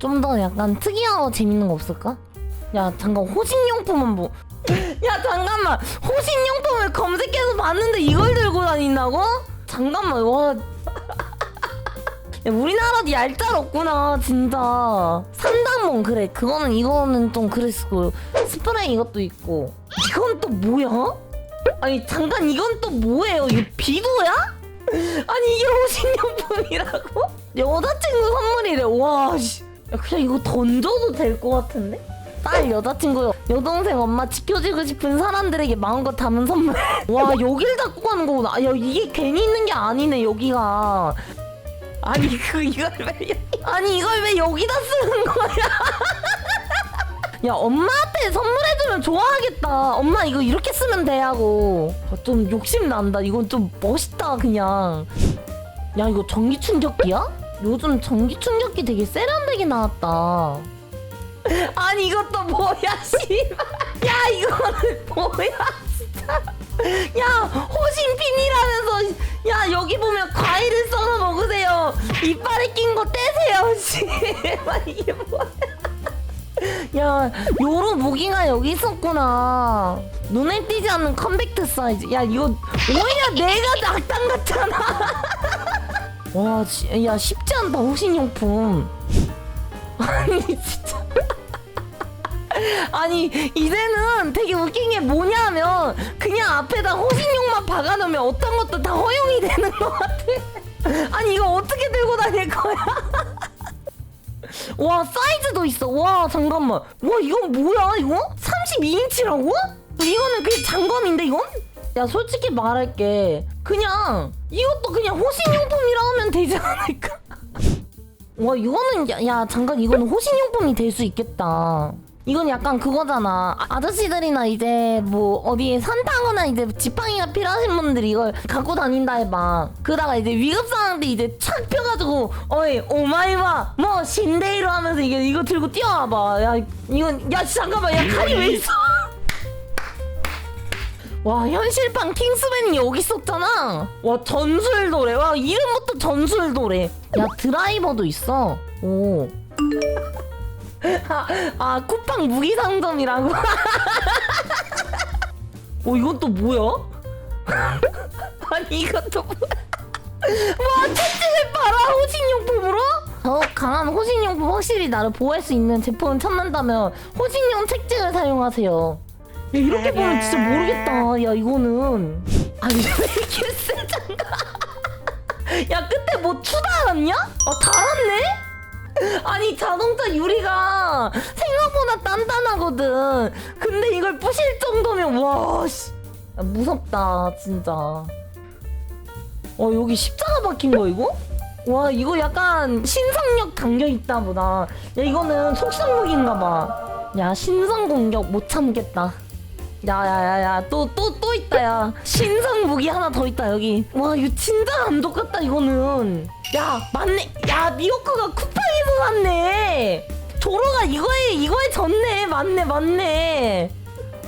좀 더 약간 특이하고 재밌는 거 없을까? 야 잠깐 호신용품은 뭐? 야 잠깐만 호신용품을 검색해서 봤는데 이걸 들고 다닌다고? 잠깐만 와. 야, 우리나라도 얄짤 없구나 진짜 산당몬 그래 그거는 이거는 좀 그랬고 스프레이 이것도 있고 이건 또 뭐야? 아니 잠깐 이건 또 뭐예요? 이거 비도야? 아니 이게 호신용품이라고? 여자친구 선물이래 와 씨. 야, 그냥 이거 던져도 될 것 같은데? 딸 여자친구 여동생 엄마 지켜주고 싶은 사람들에게 마음껏 담은 선물. 와 여길 갖고 가는 거구나. 야 이게 괜히 있는 게 아니네 여기가. 아니 그 이걸 왜 아니 이걸 왜 여기다 쓰는 거야? 야 엄마한테 선물해주면 좋아하겠다. 엄마 이거 이렇게 쓰면 돼 하고. 아, 좀 욕심 난다. 이건 좀 멋있다 그냥. 야 이거 전기 충격기야? 요즘 전기 충격기 되게 세련되게 나왔다. 아니 이것도 뭐야 씨발. 야 이거는 뭐야 진짜. 야 호신핀이라면서 야 여기 보면 과일을 썰어 먹으세요. 이빨에 낀 거 떼세요 씨발. 이게 뭐야. 야 요런 무기가 여기 있었구나. 눈에 띄지 않는 컴팩트 사이즈. 야 이거 오히려 내가 악당 같잖아 와, 지- 야 쉽지 않다 호신용품. 아니 진짜. 아니 이제는 되게 웃긴 게 뭐냐면 그냥 앞에다 호신용만 박아놓으면 어떤 것도 다 허용이 되는 것 같아. 아니 이거 어떻게 들고 다닐 거야? 와 사이즈도 있어. 와 잠깐만. 와 이건 뭐야 이거? 32인치라고? 이거는 그냥 장검인데 이건? 야 솔직히 말할게. 그냥 이것도 그냥 호신용품이라 하면 되지 않을까? 와 이거는 야, 야 잠깐 이거는 호신용품이 될 수 있겠다. 이건 약간 그거잖아. 아- 아 저씨들이나 이제 뭐 어디에 산 타거나 이제 지팡이가 필요하신 분들 이걸 갖고 다닌다 해봐. 그러다가 이제 위급 상황 때 이제 착 펴가지고 어이 오마이와 뭐 신데이로 하면서 이게 이거 들고 뛰어와봐. 야 이건 야 잠깐만 야 칼이 왜 있어? 와 현실판 킹스맨이 여기 있었잖아. 와 전술 도래. 와 이름부터 전술 도래. 야 드라이버도 있어. 오. 아, 아 쿠팡 무기 상점이라고. 어 이건 또 뭐야? 아니 이것도 뭐야? 와 채찍을 빨아 호신용품으로? 더욱 강한 호신용품 확실히 나를 보호할 수 있는 제품을 찾는다면 호신용 책찍을 사용하세요. 야 이렇게 보면 진짜 모르겠다. 야 이거는 아니 왜 이렇게 세장가? 야 끝에 뭐 추다 않았냐? 아 달았네? 아니 자동차 유리가 생각보다 단단하거든. 근데 이걸 부실 정도면 와 씨. 야, 무섭다 진짜. 어 여기 십자가 박힌 거 이거? 와 이거 약간 신성력 담겨 있다 보다. 야 이거는 속성무기인가 봐. 야 신성 공격 못 참겠다. 야야야야 또 또 또 있다 야. 신성 무기 하나 더 있다 여기. 와 이거 진짜 안 똑같다 이거는. 야 맞네. 야 미호크가 쿠팡에서 샀네. 조로가 이거에 이거에 졌네. 맞네 맞네.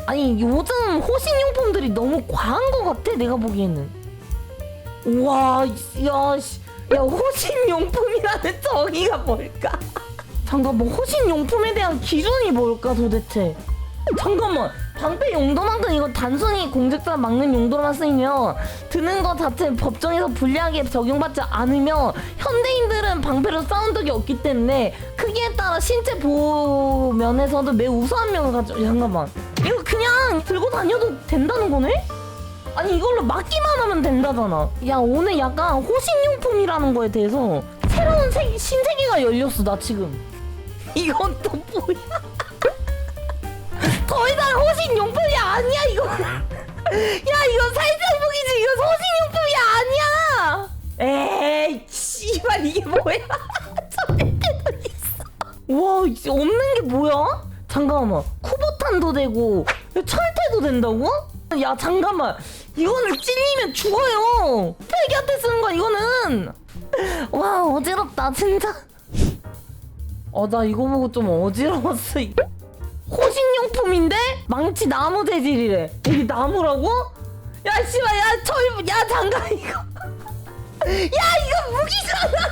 아니 요즘 호신용품들이 너무 과한 것 같아 내가 보기에는. 와야 야 호신용품이라는 정의가 뭘까? 잠깐만 뭐 호신용품에 대한 기준이 뭘까 도대체 잠깐만. 방패 용도만큼 이거 단순히 공직자 막는 용도로만 쓰이며 드는 것 자체 법정에서 불리하게 적용받지 않으며 현대인들은 방패로 싸운 적이 없기 때문에 크기에 따라 신체 보호 면에서도 매우 우수한 면을 가져 잠깐만. 이거 그냥 들고 다녀도 된다는 거네? 아니 이걸로 막기만 하면 된다잖아. 야 오늘 약간 호신용품이라는 거에 대해서 새로운 세, 신세계가 열렸어 나 지금. 이건 또 뭐야 더 이상 호신 용품이 아니야 이거. 야 이거 살짝 무기지 이거 호신 용품이 아니야. 에이 씨발 이게 뭐야? 있어. 와 이제 없는 게 뭐야? 잠깐만 쿠보탄도 되고 야, 철퇴도 된다고? 야 잠깐만 이거는 찔리면 죽어요. 폐기한테 쓰는 거야 이거는. 와 어지럽다 진짜. 어나 이거 보고 좀 어지러웠어. 호신용품인데 망치 나무 재질이래. 이게 나무라고? 야 씨발 야 철야 잠깐 이거. 야 이거 무기잖아.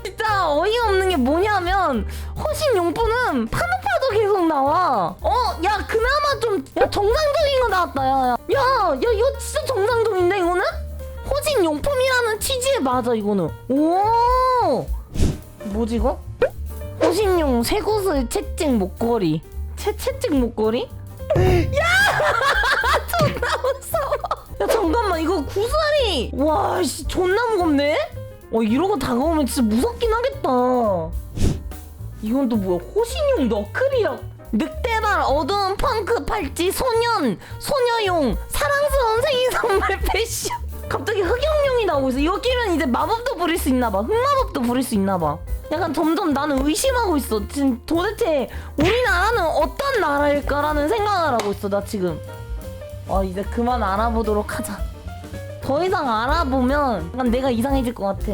진짜 어이없는 게 뭐냐면 허신 용품은 파도파도 계속 나와. 어, 야 그나마 좀 야 정상적인 거 나왔다. 야, 야, 야, 야 이거 진짜 정상적인데 이거는? 허신 용품이라는 취지에 맞아 이거는. 오, 뭐지 이거? 호신용 쇠구슬 채찍 목걸이. 채 채찍 목걸이? 야, 존나 무서워. 야 잠깐만 이거 구슬이 와씨 존나 무겁네. 어 이러고 다가오면 진짜 무섭긴 하겠다. 이건 또 뭐야? 호신용 너클이야. 늑대발 어두운 펑크 팔찌 소년 소녀용 사랑스러운 생일 선물 패션. 갑자기 흑영룡이 나오고 있어. 이거 끼면 이제 마법도 부릴 수 있나 봐. 흑마법도 부릴 수 있나 봐. 약간 점점 나는 의심하고 있어. 지금 도대체 우리나라는 어떤 나라일까라는 생각을 하고 있어. 나 지금. 아 이제 그만 알아보도록 하자. 더 이상 알아보면 약간 내가 이상해질 것 같아.